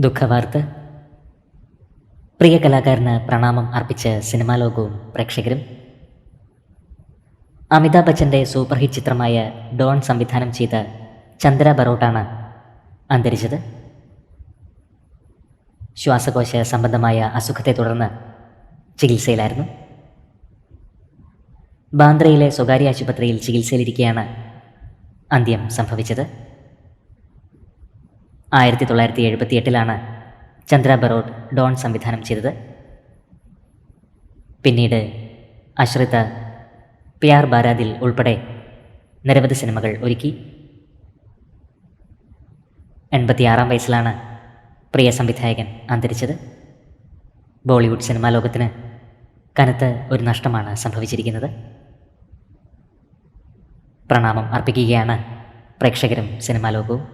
ദുഃഖവാർത്ത. പ്രിയ കലാകാരന് പ്രണാമം അർപ്പിച്ച സിനിമാ ലോകവും പ്രേക്ഷകരും. അമിതാഭ് ബച്ചന്റെ സൂപ്പർ ഹിറ്റ് ചിത്രമായ ഡോൺ സംവിധാനം ചെയ്ത ചന്ദ്ര ബറോട്ടാണ് അന്തരിച്ചത്. ശ്വാസകോശ സംബന്ധമായ അസുഖത്തെ തുടർന്ന് ചികിത്സയിലായിരുന്നു. ബാന്ദ്രയിലെ സ്വകാര്യ ആശുപത്രിയിൽ ചികിത്സയിലിരിക്കെയാണ് അന്ത്യം സംഭവിച്ചത്. ആയിരത്തി തൊള്ളായിരത്തി എഴുപത്തി എട്ടിലാണ് ചന്ദ്ര ബറോട്ട് ഡോൺ സംവിധാനം ചെയ്തത്. പിന്നീട് അശ്രിത പ്യാർ ബാരാദിൽ ഉൾപ്പെടെ നിരവധി സിനിമകൾ ഒരുക്കി. എൺപത്തിയാറാം വയസ്സിലാണ് പ്രിയ സംവിധായകൻ അന്തരിച്ചത്. ബോളിവുഡ് സിനിമാ ലോകത്തിന് കനത്ത ഒരു നഷ്ടമാണ് സംഭവിച്ചിരിക്കുന്നത്. പ്രണാമം അർപ്പിക്കുകയാണ് പ്രേക്ഷകരും സിനിമാ ലോകവും.